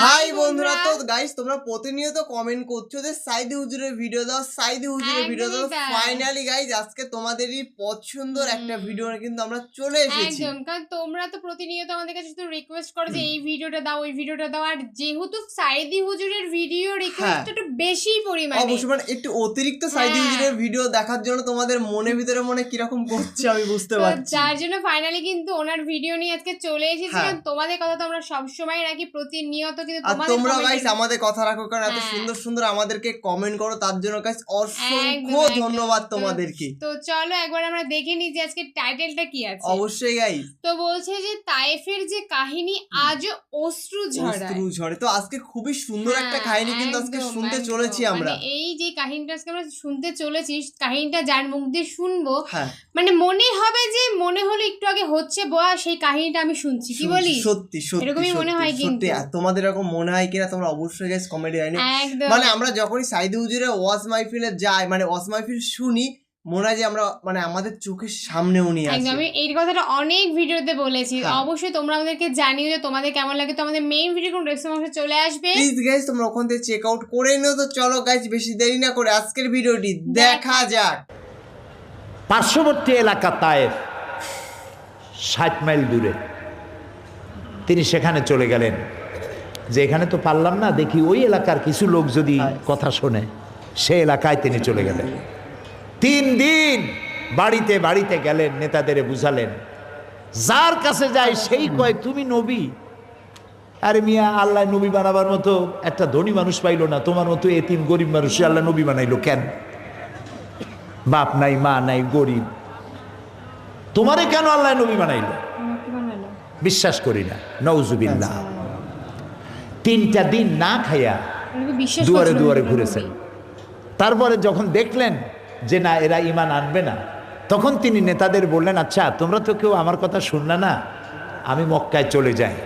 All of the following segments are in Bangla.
হাই বন্ধুরা। তো গাইস তোমরা প্রতিনিয়ত কমেন্ট করছ যে সাইদি হুজুরের ভিডিও দাও সাইদি হুজুরের ভিডিও দাও। ফাইনালি গাইস আজকে তোমাদেরই পছন্দের একটা ভিডিও কিন্তু আমরা চলে এসেছি। একদম কারণ তোমরা তো প্রতিনিয়ত আমাদের কাছে তো রিকোয়েস্ট করো যে এই ভিডিওটা দাও ওই ভিডিওটা দাও। আর যেহেতু সাইদি হুজুরের ভিডিও রিকোয়েস্ট একটু বেশি পরিমাণে। অবশ্যই মানে একটু অতিরিক্ত সাইদি হ্যাঁ। হুজুরের ভিডিও দেখার জন্য তোমাদের মনের ভিতরে মনে কীরকম করছে আমি বুঝতে পারছি। যার জন্য ফাইনালি কিন্তু ওনার ভিডিও নিয়ে আজকে চলে এসেছি। হ্যাঁ। কারণ তোমাদের কথা তো আমরা সবসময় রাখি প্রতিনিয়ত কিন্তু আর তোমাদের তোমরা গাইস আমাদের কথা রাখো কারণ এত হ্যাঁ। সুন্দর সুন্দর আমাদেরকে কমেন্ট করো তার জন্য গাইস অসংখ্য। ধন্যবাদ তোমাদেরকে। তো চলো একবার আমরা দেখে নিই যে আজকে টাইটেলটা কি আছে। অবশ্যই গাইস তো বলছে যে তাইফের যে কাহিনী আজও অশ্রু অশ্রু ঝরে। তো আজকে খুবই সুন্দর একটা হ্যাঁ, কাহিনী কিন্তু আজকে শুনতে চলেছি আমরা। মানে এই যে কাহিনীটা আজকে আমরা শুনতে চলেছি কাহিনীটা যার মুখ দিয়ে শুনব হ্যাঁ। মানে মনে হবে যে মনে হলো একটু আগে হচ্ছে বয়া সেই কাহিনীটা আমি শুনছি। কি বলি সত্যি সত্যি এরকমই মনে হয় কিন্তু। আর তোমাদের এরকম মনে হয় কিনা তোমরা অবশ্যই গাইস কমেডি জানি মানে আমরা যখনই সাইদি হুজুরে ওয়াজ মাহফিলে যাই মানে ওয়াজ মাহফিল শুনি মনে হয় যে আমরা মানে আমাদের চোখের সামনে উনি একদম আমি এই কথাটা অনেক ভিডিওতে বলেছি। হ্যাঁ। অবশ্যই তোমরা আমাদেরকে জানিও যে তোমাদের কেমন লাগে তো আমাদের মেইন ভিডিও কোন রেসপন্সে চলে আসবে। প্লিজ গাইস তোমরা ওখান থেকে চেক আউট করে নিও তো চলো গাইস বেশি দেরি না করে আজকের ভিডিওটি দেখা যাক। পার্শ্ববর্তী এলাকা তায়েফ ষাট মাইল দূরে। তিনি সেখানে চলে গেলেন। যে এখানে তো পারলাম না দেখি ওই এলাকার কিছু লোক যদি কথা শোনে সে এলাকায় তিনি চলে গেলেন। তিন দিন বাড়িতে বাড়িতে গেলেন নেতাদের বুঝালেন যার কাছে যায় সেই কয় তুমি নবী? আরে মিয়া আল্লাহ নবী বানাবার মতো একটা ধনী মানুষ পাইলো না তোমার মতো এতিম গরিব মানুষ আল্লাহ নবী বানাইলো কেন? বাপ নাই মা নাই গরিব। তোমারে কেন আল্লাহ নবী বানাইলো? বিশ্বাস করি না নৌজুবিল্লাহ তিনটা দিন না খাইয়া দুয়ারে দুয়ারে ঘুরেছেন। তারপরে যখন দেখলেন যে না এরা ইমান আনবে না তখন তিনি নেতাদের বললেন আচ্ছা তোমরা তো কেউ আমার কথা শুনলে না আমি মক্কায় চলে যাই।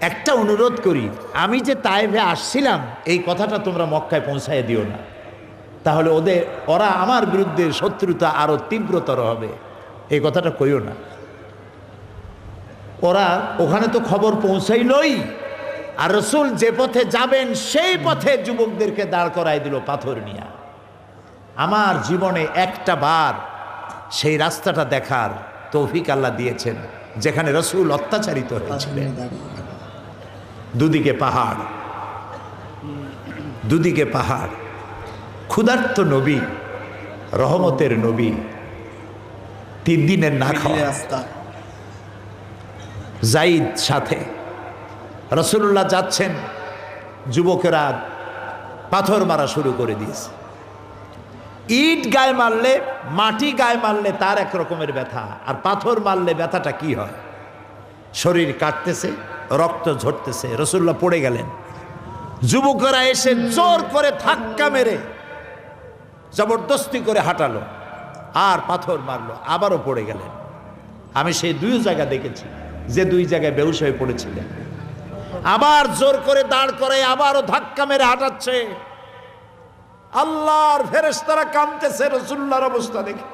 একটা অনুরোধ করি আমি যে তাইভে আসছিলাম এই কথাটা তোমরা মক্কায় পৌঁছায় দিও না। তাহলে ওদের ওরা আমার বিরুদ্ধে শত্রুতা আরও তীব্রতর হবে। এই কথাটা কইও না। ওরা ওখানে তো খবর পৌঁছাইলই আর রসুল যে পথে যাবেন সেই পথে যুবকদেরকে দাঁড় করাই দিল পাথর নিয়ে। আমার জীবনে একটা বার সেই রাস্তাটা দেখার তৌফিক আল্লাহ দিয়েছেন যেখানে রসুল অত্যাচারিত হয়েছিলেন। দুদিকে পাহাড় দুদিকে পাহাড়। ক্ষুধার্ত নবী রহমতের নবী তিন দিনের না খাওয়া। রাস্তা। জাইদ সাথে রসুল্লাহ যাচ্ছেন, যুবকেরা পাথর মারা শুরু করে দিয়েছে। ইট গায়ে মারলে, মাটি গায়ে মারলে তার এক রকমের ব্যথা, আর পাথর মারলে ব্যথাটা কি হয়? শরীর কাটতেছে, রক্ত ঝরতেছে রসুল্লাহ পড়ে গেলেন। যুবকেরা এসে জোর করে ধাক্কা মেরে জবরদস্তি করে হাঁটালো, আর পাথর মারলো, আবারও পড়ে গেলেন। আমি সেই দুই জায়গা দেখেছি, যে দুই জায়গায় বেউস হয়ে পড়েছিলেন। আবার জোর করে দাঁড় করে আবারও ধাক্কা মেরে হাঁটাচ্ছে। আল্লাহর ফেরেশতারা কাঁদতেছে রসুল্লাহর অবস্থা দেখে।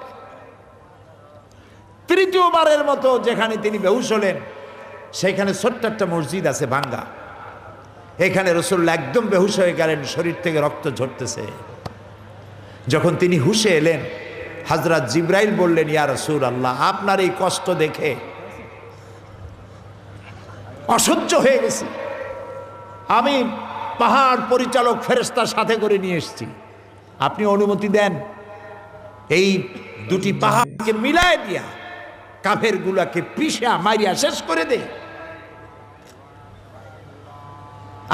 তৃতীয়বারের মতো যেখানে তিনি বেহুশ হলেন, সেখানে ছোট্ট একটা মসজিদ আছে ভাঙ্গা। এখানে রসুল্লা একদম বেহুশ হয়ে গেলেন, শরীর থেকে রক্ত ঝরতেছে। যখন তিনি হুশে এলেন হাজরাত জিব্রাইল বললেন, ইয়া রসুল আল্লাহ আপনার এই কষ্ট দেখে অসহ্য হয়ে গেছি। আমি পাহাড় পরিচালক ফেরেস্তার সাথে করে নিয়ে এসেছি। আপনি অনুমতি দেন, এই দুটি পাহাড়কে মিলায় দিয়া কাফের গুলাকে পিসা মারিয়া শেষ করে দে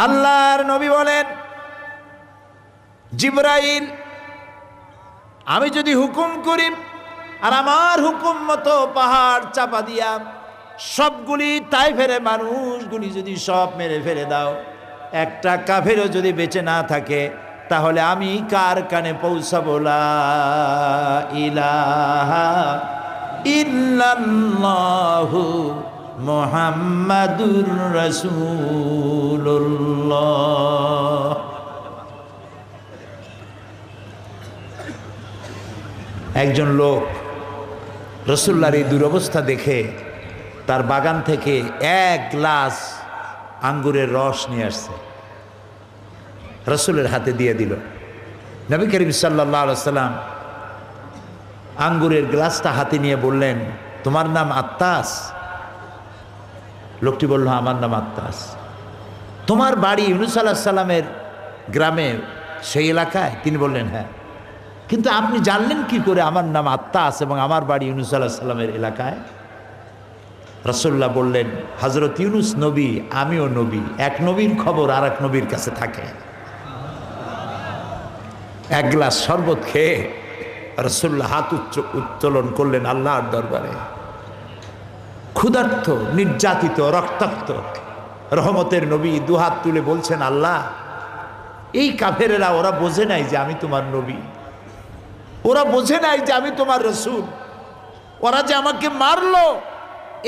আল্লাহর নবী বলেন, জিব্রাইল, আমি যদি হুকুম করি আর আমার হুকুম মতো পাহাড় চাপা দিয়া সবগুলি তাই ফেরে, মানুষগুলি যদি সব মেরে ফেলে দাও, একটা কাফেরও যদি বেঁচে না থাকে, তাহলে আমি কার কানে পৌঁছাবো? ইলাহা মুহাম্মাদুর রাসূলুল্লাহ। একজন লোক রসুল্লার এই দুরবস্থা দেখে তার বাগান থেকে এক গ্লাস আঙ্গুরের রস নিয়ে আসছে। রসুলের হাতে দিয়ে দিল। নবী করিম সাল্লাহ সাল্লাম আঙ্গুরের গ্লাসটা হাতে নিয়ে বললেন, তোমার নাম আত্মাস লোকটি বলল, আমার নাম আত্মাস তোমার বাড়ি ইউনুস আল্লাহ সাল্লামের গ্রামে, সেই এলাকায়? তিনি বললেন হ্যাঁ। কিন্তু আপনি জানলেন কি করে আমার নাম আত্মাস এবং আমার বাড়ি ইউনুস আল্লাহ সাল্লামের এলাকায়? রসল্লাহ বললেন হজরত ইউনুস নবী, আমিও নবী। এক নবীর খবর আর এক নবীর কাছে থাকে। এক গ্লাস শরবত খেয়ে রসুল্লাহ হাত উচ্চ, উত্তোলন করলেন আল্লাহর দরবারে। ক্ষুধার্থ নির্যাতিত, রক্তাক্ত, রহমতের নবী দুহাত তুলে বলছেন, আল্লাহ, এই কাফেরেরা ওরা বোঝে নাই যে আমি তোমার নবী। ওরা বোঝে নাই যে আমি তোমার রসুল। ওরা যে আমাকে মারলো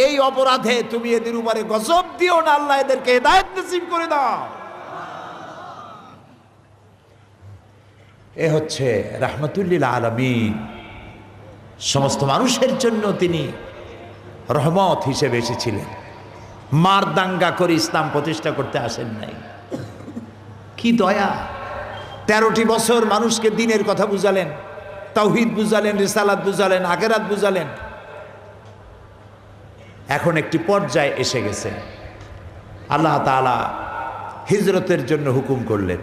এই অপরাধে তুমি এদের উপরে গজব দিও না, আল্লাহ এদেরকে হেদায়ত নসিব করে দাও। এ হচ্ছে রাহমাতুল্লিল আলমিন। সমস্ত মানুষের জন্য তিনি রহমত হিসেবে এসেছিলেন। মার দাঙ্গা করে ইসলাম প্রতিষ্ঠা করতে আসেন নাই। কি দয়া। তেরোটি বছর মানুষকে দিনের কথা বুঝালেন, তাওহিদ বুঝালেন, রিসালাত বুঝালেন আগেরাত বুঝালেন। এখন একটি পর্যায়ে এসে গেছে। আল্লাহ তাআলা হিজরতের জন্য হুকুম করলেন।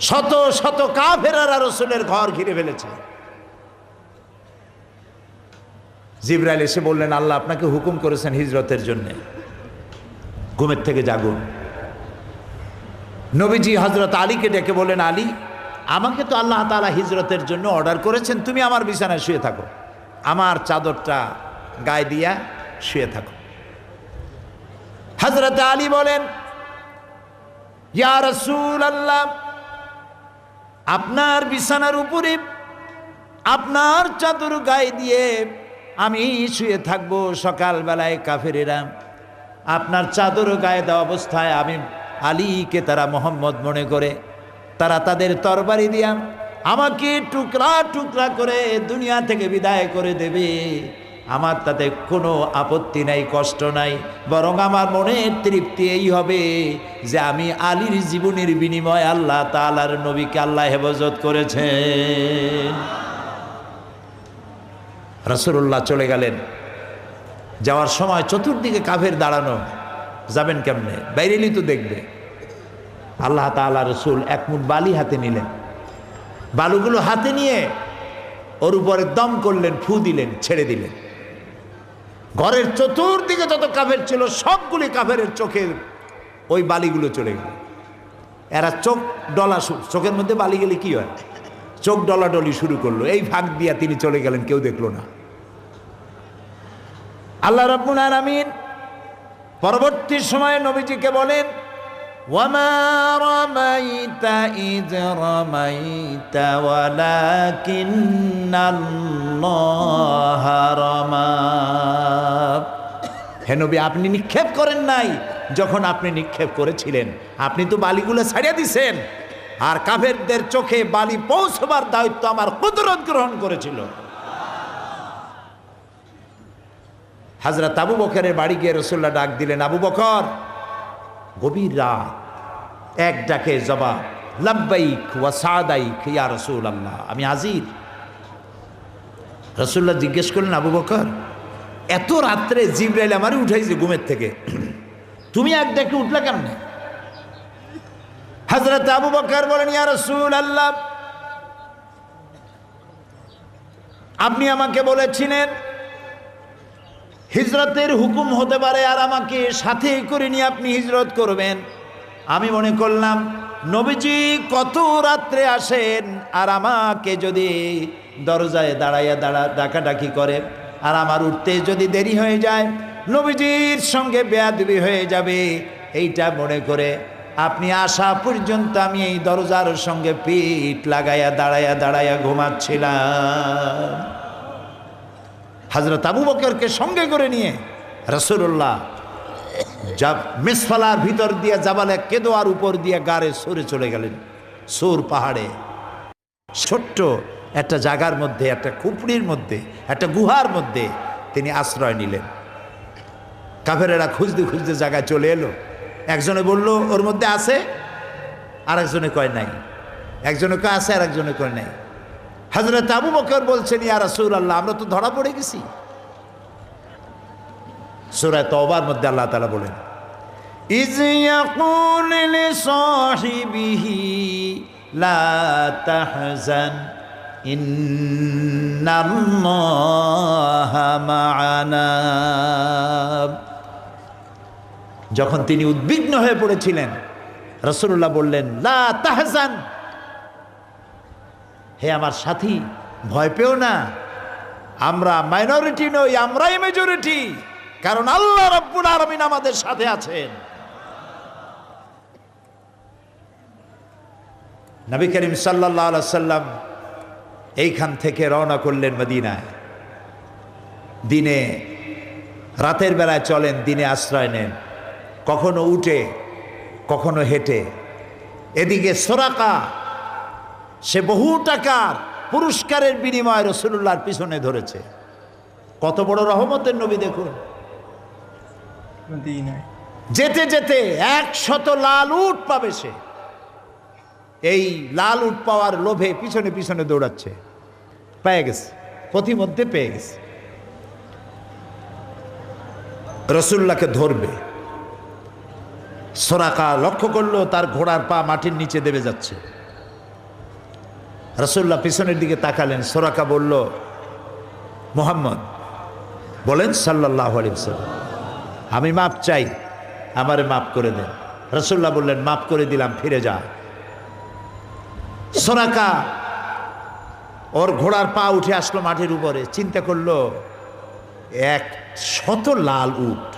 শত শত কাফেরারা রসুলের ঘর ঘিরে ফেলেছে। জিব্রাইল এসে বললেন, আল্লাহ আপনাকে হুকুম করেছেন হিজরতের জন্য। ঘুমের থেকে জাগুন। নবীজি হজরত আলীকে ডেকে বলেন আলী, আমাকে তো আল্লাহ তাআলা হিজরতের জন্য অর্ডার করেছেন, তুমি আমার বিছানায় শুয়ে থাকো। আমার চাদরটা গায়ে দিয়া শুয়ে থাকো। হজরত আলী বলেন আপনার বিছানার উপরে আপনার চাদর গায়ে দিয়ে আমি শুয়ে থাকব সকালবেলায় কাফেরেরা। আপনার চাদর গায়ে দেওয়া অবস্থায় আমি আলীকে তারা মোহাম্মদ মনে করে, তারা তাদের তরবারি দিয়া আমাকে টুকরা টুকরা করে দুনিয়া থেকে বিদায় করে দেবে। আমার তাতে কোনো আপত্তি নাই, কষ্ট নাই। বরং আমার মনের তৃপ্তি এই হবে যে আমি আলীর জীবনের বিনিময় আল্লাহ তালার নবীকে আল্লাহ হেফাজত করেছেন। রসুল্লাহ চলে গেলেন। যাওয়ার সময় চতুর্দিকে কাফের দাঁড়ানো। যাবেন কেমনে? বাইরেলি তো দেখবে। আল্লাহ তাআলা রসুল এক মুঠ বালি হাতে নিলেন। বালুগুলো হাতে নিয়ে ওর উপরে দম করলেন, ফু দিলেন, ছেড়ে দিলেন। ঘরের চতুর্দিকে যত কাফের ছিল, সবগুলি কাফের চোখের ওই বালিগুলো চলে গেল। এরা চোখ ডলা চোখের মধ্যে বালি গেলে কি হয়? চোখ ডলাডলি শুরু করল। এই ভাগ দিয়া তিনি চলে গেলেন, কেউ দেখল না। আল্লাহ রব্বুল আলামিন পরবর্তী সময়ে নবীজিকে বলেন ওয়ামা রামাইতা ইয রামাইতা ওয়ালাকিন্নাল্লাহা রামা হে নবী, আপনি নিক্ষেপ করেন নাই যখন আপনি নিক্ষেপ করেছিলেন। আপনি তো বালিগুলো ছাড়িয়ে দিছেন। আর কাফেরদের চোখে বালি পৌঁছবার দায়িত্ব আমার কুদরত গ্রহণ করেছিল। হাজরত আবু বকরের বাড়ি গিয়ে রসুল্লাহ ডাক দিলেন, আবু বকর, গভীর রাত এক ডাকে জবাব, লাব্বাইক ওয়া সাদাইক ইয়া রসুল আল্লাহ আমি হাজির। রসুল্লাহ জিজ্ঞেস করলেন, আবু বকর, এত রাত্রে জিব্রাইল আমারই উঠাইছে ঘুমের থেকে, তুমি এক ডাকে উঠলে কেন? হজরত আবু বকর বলেন, ইয়া রসুল আল্লাহ আপনি আমাকে বলেছিলেন, হিজরতের হুকুম হতে পারে আর আমাকে সাথে করে নিয়ে আপনি হিজরত করবেন। আমি মনে করলাম, নবীজি কত রাত্রে আসেন আর আমাকে যদি দরজায় দাঁড়াইয়া দাঁড়া ডাকাডাকি করে আর আমার উঠতে যদি দেরি হয়ে যায়, নবীজির সঙ্গে বেয়াদবি হয়ে যাবে। এইটা মনে করে আপনি আসা পর্যন্ত আমি এই দরজার সঙ্গে পিঠ লাগাইয়া দাঁড়াইয়া দাঁড়াইয়া ঘুমাচ্ছিলাম। হাজরত আবু বকরকে সঙ্গে করে নিয়ে রসুল্লাহ যা মিসফালার ভিতর দিয়ে জাবালে কেদোয়ার উপর দিয়ে গাড়ে সরে চলে গেলেন। সুর পাহাড়ে। ছোট্ট একটা জায়গার মধ্যে, একটা খুপড়ির মধ্যে, একটা গুহার মধ্যে তিনি আশ্রয় নিলেন। কাফেরেরা খুঁজতে খুঁজতে জায়গায় চলে এলো। একজনে বলল, ওর মধ্যে আছে? আর একজনে কয়, নাই। একজনে কয়, আছে আর একজনে কয়, নাই। হজরত আবু বকর বলছেন, ইয়া রাসূল আল্লাহ আমরা তো ধরা পড়ে গেছি। সূরা তওবার মধ্যে আল্লাহ তাআলা বলেন যখন তিনি উদ্বিগ্ন হয়ে পড়েছিলেন রসুল্লাহ বললেন, লা হে আমার সাথী, ভয় পেও না, আমরা মাইনরিটি নই, আমরাই মেজরিটি কারণ আল্লাহ রব্বুল আলমিন আমাদের সাথে আছেন। নবী করিম সাল্লাহ সাল্লাম এইখান থেকে রওনা করলেন মদিনায়। দিনে, রাতের বেলায় চলেন, দিনে আশ্রয় নেন। কখনো উঠে, কখনো হেঁটে। এদিকে সোরাকা, সে বহু টাকার পুরস্কারের বিনিময়ে রসুল্লাহর পিছনে ধরেছে। কত বড় রহমতের নবী দেখুন। মদিনায়। যেতে যেতে একশত লাল উট পাবে সে। এই লাল উট পাওয়ার লোভে পিছনে পিছনে দৌড়াচ্ছে। পেয়ে গেছে, পথিমধ্যে পেয়ে গেছে। রসুল্লাহকে ধরবে। সোরাকা লক্ষ্য করল, তার ঘোড়ার পা মাটির নিচে দেবে যাচ্ছে। রসুল্লাহ পিছনের দিকে তাকালেন, সোরাকা বলল, মোহাম্মদ, বলেন সাল্লাহ আলিয়াল্লাম আমি মাপ চাই। আমারে মাপ করে দেন। রসুল্লাহ বললেন, মাপ করে দিলাম, ফিরে যা। সোনাকা, ওর ঘোড়ার পা উঠে আসলো মাটির উপরে। চিন্তা করল, এক শত লাল উট।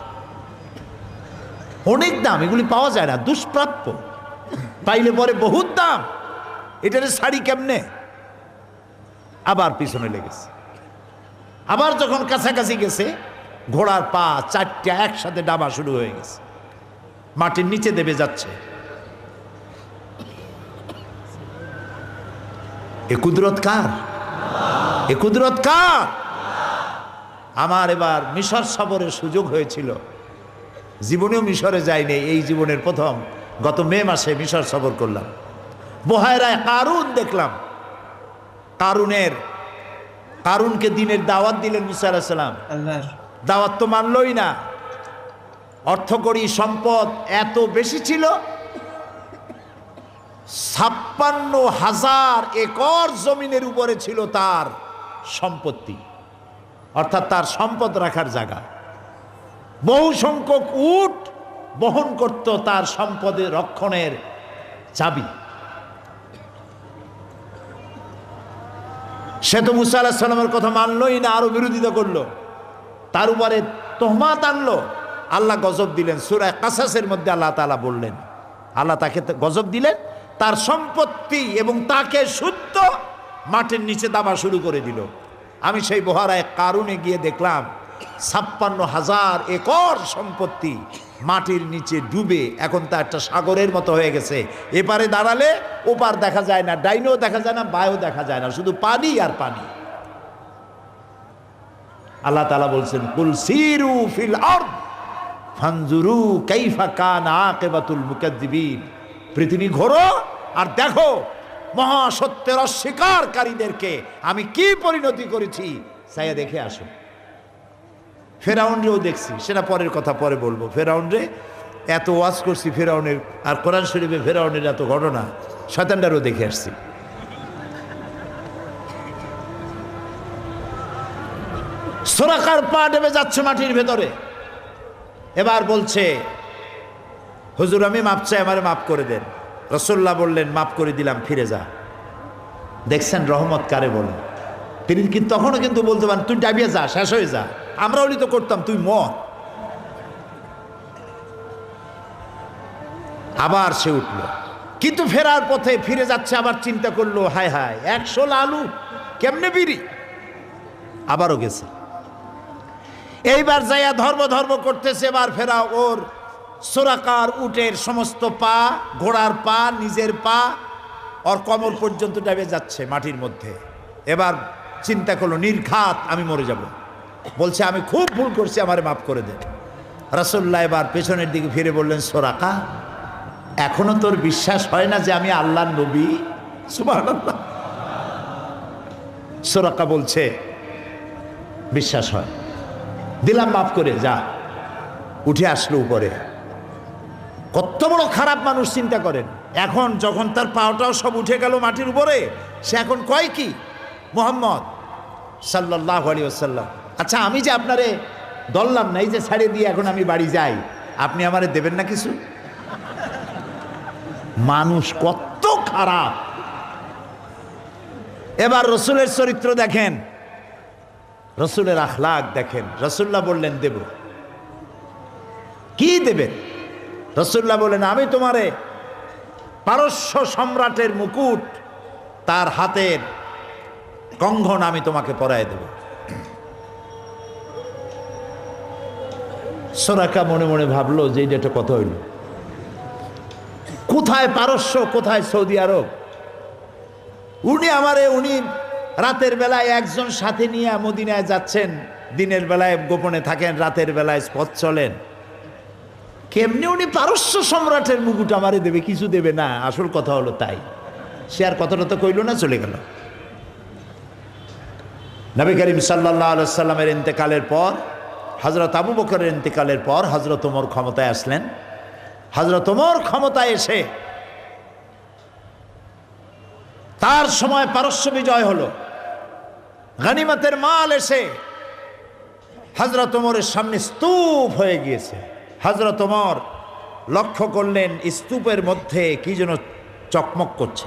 অনেক দাম, এগুলি পাওয়া যায় না, দুষ্প্রাপ্য। পাইলে পরে বহুত দাম। এটারে শাড়ি কেমনে? আবার পিছনে লেগেছে। আবার যখন কাছাকাছি গেছে ঘোড়ার পা চারটা একসাথে ডাবা শুরু হয়ে গেছে। মাটির নিচে দেবে যাচ্ছে। এ কুদরত কার? এ কুদরত কার? আমার এবার মিশর সফরের সুযোগ হয়েছিল। জীবনেও মিশরে যাইনি, এই জীবনের প্রথম। গত মে মাসে মিশর সফর করলাম। বোহায়রায় কারুন দেখলাম। কারুনের, কারুনকে দিনের দাওয়াত দিলেন মুসা আল্লাহর দাওয়াত তো মানলই না। অর্থকরী সম্পদ এত বেশি ছিল, ছাপ্পান্ন হাজার একর জমিনের উপরে ছিল তার সম্পত্তি, অর্থাৎ তার সম্পদ রাখার জায়গা। বহু সংখ্যক উট বহন করত তার সম্পদের রক্ষণের চাবি। সে তো মুসা আলাহ সাল্লামের কথা মানলই না, আরও বিরোধিতা করল। তার উপরে তোহমাত আনলো। আল্লাহ গজব দিলেন। সুরায় কাসাসের মধ্যে আল্লাহ তালা বললেন, আল্লাহ তাকে গজব দিলেন, তার সম্পত্তি এবং তাকে শুদ্ধ মাটির নিচে দাবা শুরু করে দিল। আমি সেই বহারায় কারণে গিয়ে দেখলাম, ছাপ্পান্ন হাজার একর সম্পত্তি মাটির নিচে ডুবে, এখন তা একটা সাগরের মতো হয়ে গেছে। এপারে দাঁড়ালে ওপার দেখা যায় না, ডাইনও দেখা যায় না, বায়ও দেখা যায় না, শুধু পানি আর পানি। আল্লাহ তালা বলছেন, কুল সিরু ফিল ফানজুরু কাইফা কান আকিবাতুল মুকাদ্দিবিন। পৃথিবী ঘোরো আর দেখো, মহাসত্যের অস্বীকারীদেরকে আমি কি পরিণতি করেছি সাইয়া দেখে আসো। ফেরাউনরেও দেখছি, সেটা পরের কথা পরে বলব। ফেরাউনরে এত ওয়াজ করছি, ফেরাউনের, আর কোরআন শরীফে ফেরাউনের এত ঘটনা শয়তানটারও দেখে আসছি। সোরাকার পা ডেবে যাচ্ছে মাটির ভেতরে। এবার বলছে, হুজুর, আমি মাপ চাই, আমারে মাফ করে দেন। রসল্লাহ বললেন মাফ করে দিলাম, ফিরে যা। দেখছেন রহমত কারে বলেন? তিনি কিন্তু তখনও কিন্তু বলতে পারেন, তুই ডাবিয়ে যা, শেষ হয়ে যা। আমরা ওলি তো করতাম, তুই মর। আবার সে উঠল। কিন্তু ফেরার পথে ফিরে যাচ্ছে, আবার চিন্তা করল, হায় হায়, একশো লালু, কেমনে বিড়ি? আবারও গেছে। এইবার যাইয়া ধর্ম ধর্ম করতেছে, এবার ফেরা ওর সোরাকার উটের সমস্ত পা, ঘোড়ার পা, নিজের পা, ওর কমর পর্যন্ত ডাবে যাচ্ছে মাটির মধ্যে। এবার চিন্তা করল, নির্ঘাত আমি মরে যাব। বলছে, আমি খুব ভুল করছি, আমারে মাফ করে দে। রসুল্লাহ এবার পেছনের দিকে ফিরে বললেন, সোরাকা, এখনও তোর বিশ্বাস হয় না যে আমি আল্লাহর নবী? সুবহানাল্লাহ। সোরাকা বলছে, বিশ্বাস হয়। দিলাম, মাফ করে, যা। উঠে আসলো উপরে। কত বড় খারাপ মানুষ চিন্তা করেন। এখন যখন তার পাওটাও সব উঠে গেল মাটির উপরে, সে এখন কয় কি? মোহাম্মদ সাল্লাহ আলী আসাল্লাম আচ্ছা আমি যে আপনারে দললাম না, এই যে ছাড়িয়ে দিয়ে এখন আমি বাড়ি যাই, আপনি আমারে দেবেন না কিছু? মানুষ কত খারাপ। এবার রসুলের চরিত্র দেখেন। রসুলের আখলাক দেখেন, রসুল্লাহ বললেন, দেব। কি দেবেন? রসুল্লাহ বললেন, আমি তোমারে পারস্য সম্রাটের মুকুট, তার হাতের কঙ্ঘন আমি তোমাকে পরায় দেব। সোরাকা মনে মনে ভাবলো যে এটা কথা হইল। কোথায় পারস্য, কোথায় সৌদি আরব? উনি আমারে, উনি রাতের বেলায় একজন সাথে নিয়ে মদিনায় যাচ্ছেন। দিনের বেলায় গোপনে থাকেন, রাতের বেলায় পথ চলেন। কেমনি উনি পারস্য সম্রাটের মুকুট আমারে দেবে, কিছু দেবে না, আসল কথা হলো তাই। সে আর কথাটা তো কইল না, চলে গেল। নবী করিম সাল্লাহ সাল্লামের ইন্তেকালের পর হজরত আবু বকরের ইন্তেকালের পর হজরত ওমর ক্ষমতায় আসলেন। হজরত ওমর ক্ষমতায় এসে তার সময় পারস্য বিজয় হলো। গানিমাতের মাল এসে হজরত ওমরের সামনে স্তূপ হয়ে গিয়েছে। হজরত ওমর লক্ষ্য করলেন স্তূপের মধ্যে কি যেন চকমক করছে।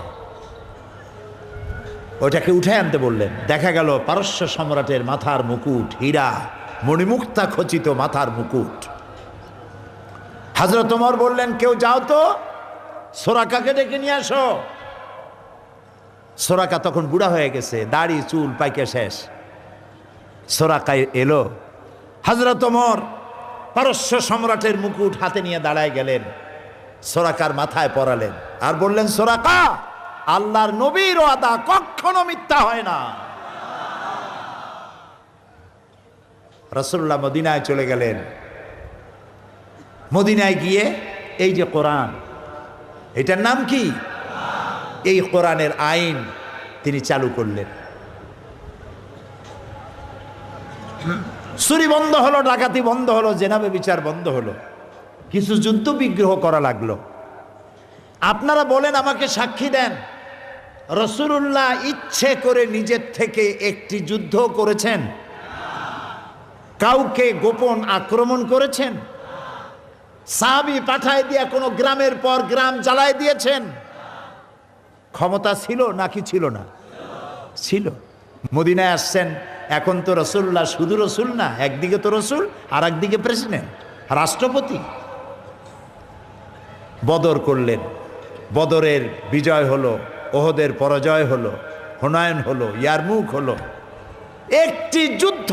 ওটাকে উঠে আনতে বললেন, দেখা গেল পারস্য সম্রাটের মাথার মুকুট, হীরা, মণিমুক্তা খচিত মাথার মুকুট। হাজরত বললেন, কেউ যাও তো, সোরাকাকে ডেকে নিয়ে আসো। সোরাকা তখন বুড়া হয়ে গেছে, দাড়ি, চুল, পাইকে শেষ। সোরাকায় এলো, হাজরত ওমর, পারস্য সম্রাটের মুকুট হাতে নিয়ে দাঁড়ায় গেলেন। সোরাকার মাথায় পরালেন, আর বললেন, সোরাকা, আল্লাহর নবীর ওয়াদা কখনো মিথ্যা হয় না। রসুল্লাহ মদিনায় চলে গেলেন। মদিনায় গিয়ে এই যে কোরআন, এটার নাম কি? এই কোরআনের আইন তিনি চালু করলেন। চুরি বন্ধ হলো, ডাকাতি বন্ধ হলো, জেনাবে বিচার বন্ধ হলো। কিছু যুদ্ধ বিগ্রহ করা লাগল। আপনারা বলেন, আমাকে সাক্ষী দেন। রসুল্লাহ ইচ্ছে করে নিজের থেকে একটি যুদ্ধ করেছেন। কাউকে গোপন আক্রমণ করেছেন। সাবি পাঠায় দিয়া কোনো গ্রামের পর গ্রাম জ্বালায় দিয়েছেন। ক্ষমতা ছিল নাকি ছিল না? ছিল। মদিনায় আসছেন, এখন তো রসুল্লাহ শুধু রসুল না, একদিকে তো রসুল আর একদিকে প্রেসিডেন্ট, রাষ্ট্রপতি। বদর করলেন। বদরের বিজয় হলো, ওহদের পরাজয় হলো, হুনায়ন হলো, ইয়ারমুখ হলো। একটি যুদ্ধ!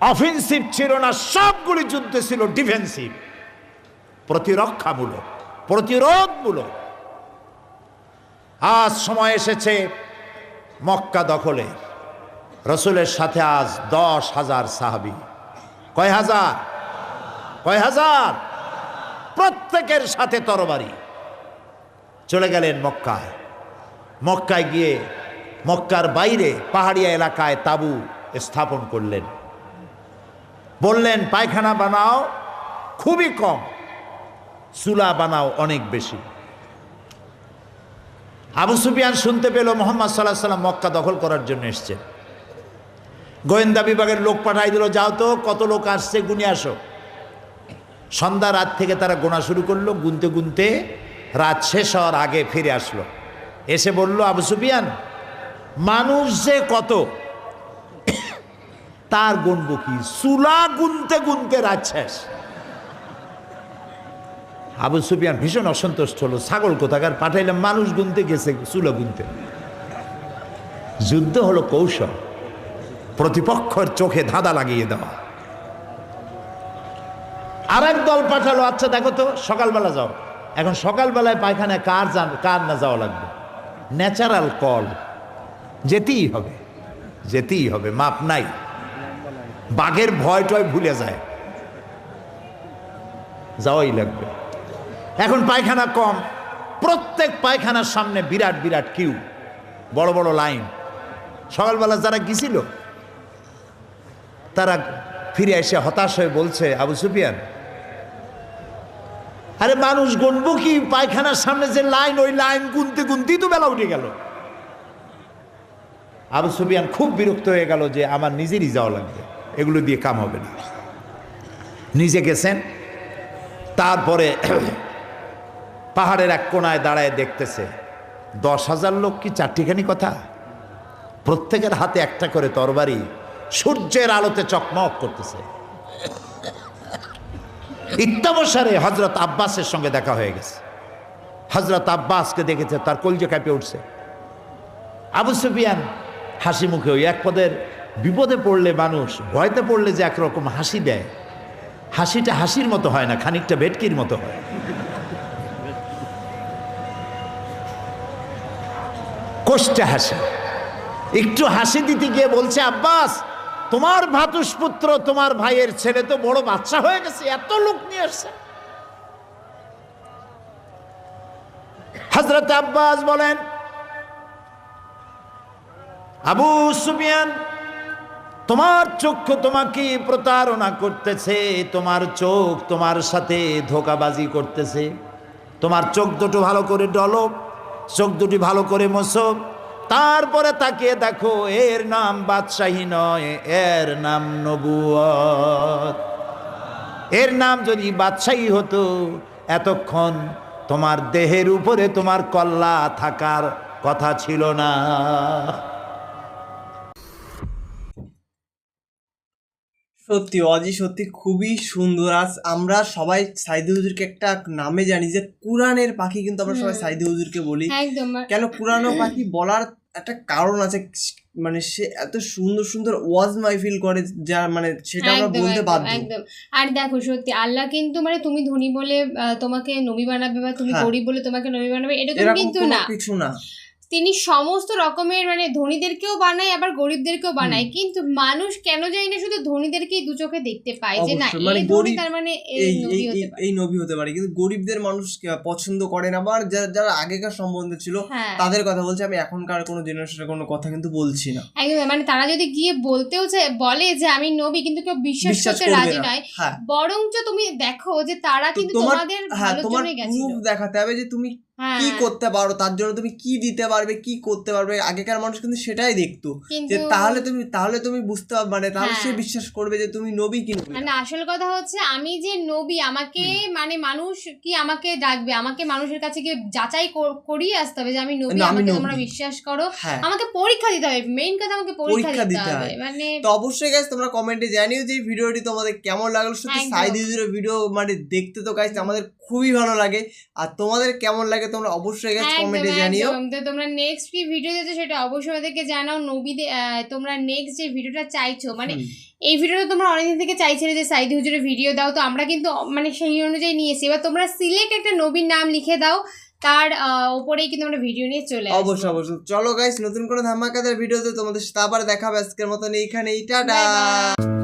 অফেন্সিভ ছিল না, সবগুলি যুদ্ধ ছিল ডিফেন্সিভ। প্রতিরক্ষামূলক, প্রতিরোধমূলক। আজ সময় এসেছে মক্কা দখলে। রসুলের সাথে আজ দশ হাজার সাহাবি। কয় হাজার? কয় হাজার? প্রত্যেকের সাথে তরবারি। চলে গেলেন মক্কায়। মক্কায় গিয়ে মক্কার বাইরে পাহাড়িয়া এলাকায় তাবু স্থাপন করলেন। বললেন, পায়খানা বানাও, খুবই কম। চুলা বানাও অনেক বেশি। আবু সুফিয়ান শুনতে পেল মোহাম্মদ সাল্লাহ সাল্লাম মক্কা দখল করার জন্য এসছে। গোয়েন্দা বিভাগের লোক পাঠাই দিল, যাও তো, কত লোক আসছে, গুনে আসো। সন্ধ্যা রাত থেকে তারা গোনা শুরু করল, গুনতে গুনতে রাত শেষ হওয়ার আগে ফিরে আসলো। এসে বলল, আবু সুফিয়ান, মানুষ যে কত, তার গুনবো কি? চুলা গুনতে গুনতে রাত শেষ। আবু সুফিয়ান ভীষণ অসন্তুষ্ট হলো, ছাগল কোথাকার? পাঠাইলাম, মানুষ গুনতে গেছে, চুলো গুনতে। যুদ্ধ হলো কৌশল। প্রতিপক্ষের চোখে ধাঁধা লাগিয়ে দেওয়া। আর দল পাঠালো আচ্ছা দেখো তো, সকালবেলা যাও। এখন সকালবেলায় পায়খানায় কার যান, কার না যাওয়া লাগবে? Natural call. যেতেই হবে যেতেই হবে, মাপ নাই। বাঘের ভয় টয় ভুলে যায়। যাওয়াই লাগবে। এখন পায়খানা কম। প্রত্যেক পায়খানার সামনে বিরাট বিরাট কিউ বড় বড় লাইন সকালবেলা যারা গেছিল তারা ফিরে এসে হতাশ হয়ে বলছে, আবু সুফিয়ান, আরে মানুষ গুনবো কি? পায়খানার সামনে যে লাইন ওই লাইন গুনতে, গুনতেই তো বেলা উঠে গেল। আবু সুফিয়ান খুব বিরক্ত হয়ে গেল যে আমার নিজেরই যাওয়া লাগবে। এগুলো দিয়ে কাম হবে না। নিজে গেছেন, তারপরে পাহাড়ের এক কোনায় দাঁড়ায় দেখতেছে, দশ হাজার লোক কি চারটিখানি কথা? প্রত্যেকের হাতে একটা করে তরবারি, সূর্যের আলোতে চকমক করতেছে। ইত্যাবসারে হজরত আব্বাসের সঙ্গে দেখা হয়ে গেছে। হজরত আব্বাসকে দেখেছে, তার কলজে কাঁপে উঠছে। আবু সুফিয়ান হাসি মুখে ওই এক পদের বিপদে পড়লে মানুষ ভয়তে পড়লে যে একরকম হাসি দেয়। হাসিটা হাসির মতো হয় না, খানিকটা ভেটকির মতো হয়। কোষ্ঠে হাসি। একটু হাসি দিতে গিয়ে বলছে, আব্বাস, তোমার ভাতুষপুত্র, তোমার ভাইয়ের ছেলে তো বড় বাচ্চা হয়ে গেছে, এত লোক নিয়ে আসছে। হজরত আব্বাস বলেন, আবু সুফিয়ান, তোমার চক্ষু তোমাকে প্রতারণা করতেছে, তোমার চোখ তোমার সাথে ধোকাবাজি করতেছে, তোমার চোখ দুটো ভালো করে ডলো। চোখ দুটি ভালো করে মোছো। তারপরে তাকে দেখো, এর নাম বাদশাহী নয়, এর নাম নবুয় এর নাম যদি বাদশাহী হতো, এতক্ষণ তোমার দেহের উপরে তোমার কল্লা থাকার কথা ছিল না। সত্যি অজি সত্যি খুবই সুন্দর। আজ আমরা সবাই সাইদি হুজুরকে একটা নামে জানি যে কুরআনের পাখি কিন্তু আমরা সবাই। সাইদি হুজুরকে বলি। কেন কুরআনও পাখি বলার একটা কারণ আছে মানে সে এত সুন্দর সুন্দর ওয়াজ মাহফিল করে যা মানে সেটা আমরা বলতে বাধ্য। একদম। আর দেখো সত্যি আল্লাহ কিন্তু মানে তুমি ধনী বলে তোমাকে নবী বানাবে বা তুমি হ্যাঁ। গরিব বলে তোমাকে নবী বানাবে এরকম কিন্তু না। কিছু না। তিনি সমস্ত রকমের মানে ধনীদেরকেও বানায় আবার গরিবদেরকেও বানায়। কিন্তু মানুষ কেন জানি না শুধু ধনীদেরকেই দু চোখে দেখতে পায় যে না মানে এই ধনী তার মানে এই নবী হতে পারে। কিন্তু গরিবদের মানুষ পছন্দ করে না আবার যারা আগেকার সম্বন্ধে ছিল হ্যাঁ। তাদের কথা বলছি আমি এখনকার কোনো জেনারেশনের কোনো কথা কিন্তু বলছি না। একদম মানে তারা যদি গিয়ে বলতেও চায় বলে যে আমি নবী কিন্তু কেউ বিশ্বাস করতে রাজি নয়। হ্যাঁ। বরঞ্চ তুমি দেখো যে তারা কিন্তু তোমাদের হ্যাঁ ভালোর জন্যই গেছিল। দেখাতে হবে যে তুমি কি করতে পারো? তার জন্য তুমি কি দিতে পারবে? কি করতে পারবে? আগেকার মানুষ কিন্তু সেটাই দেখতো। যে তাহলে তুমি তাহলে তুমি বুঝতে পারবে মানে তাহলে সে হ্যাঁ। বিশ্বাস করবে যে তুমি নবী কি মানে আসল কথা হচ্ছে আমি যে নবী আমাকে মানে মানুষ কি আমাকে ডাকবে? আমাকে মানুষের কাছে গিয়ে যাচাই কর- করিয়ে আসতে হবে যে আমি নবী আমি আমাকে তোমরা বিশ্বাস করো। হ্যাঁ। আমাকে পরীক্ষা দিতে হবে। মেইন কথা আমাকে পরীক্ষা দিতে হবে। মানে তো অবশ্যই গাইজ তোমরা কমেন্টে জানিও যে ভিডিওটি তোমাদের কেমন লাগল। সত্যি ইউজের ভিডিও মানে দেখতে তো গাইজ আমাদের খুবই ভালো লাগে। আর তোমাদের কেমন লাগে তোমরা অবশ্যই একদম, কমেন্টে জানিও। তো তোমরা নেক্সট কি ভিডিও দিতে সেটা অবশ্যই আমাদেরকে জানাও। নবীদের তোমরা নেক্সট যে ভিডিওটা চাইছো মানে এই ভিডিওটা তোমরা অনেকদিন থেকে চাইছিলে যে সাইদি হুজুরের ভিডিও দাও। তো আমরা কিন্তু মানে সেই অনুযায়ী নিয়েছি। এবার তোমরা সিলেক্ট একটা নবীর নাম লিখে দাও। তার ওপরেই কিন্তু আমরা ভিডিও নিয়ে চলে অবশ্যই অবশ্যই। চলো গাইস নতুন করে ধামাকাদার ভিডিওতে তোমাদের সাথে আবার দেখাবে আজকের মতন এইখানেই। টাটা.